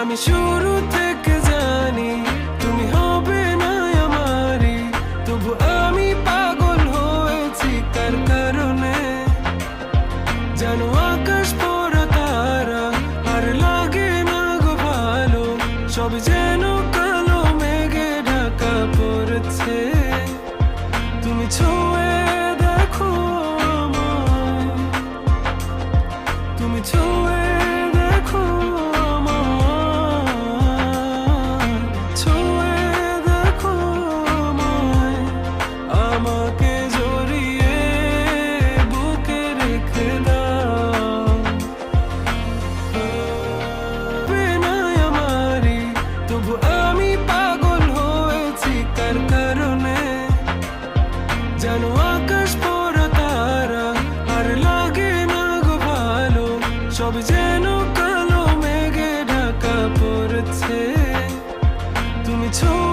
আমি শুরু থেকে জানি, তুমি হবে না আমারি তবু আমি পাগল হয়েছি তার কারণে। জানো আকাশ পড়া তারা আর লাগে না গো ভালো, সব যেন যেন কালো মেঘে ঢাকা পড়েছে। তুমি ছো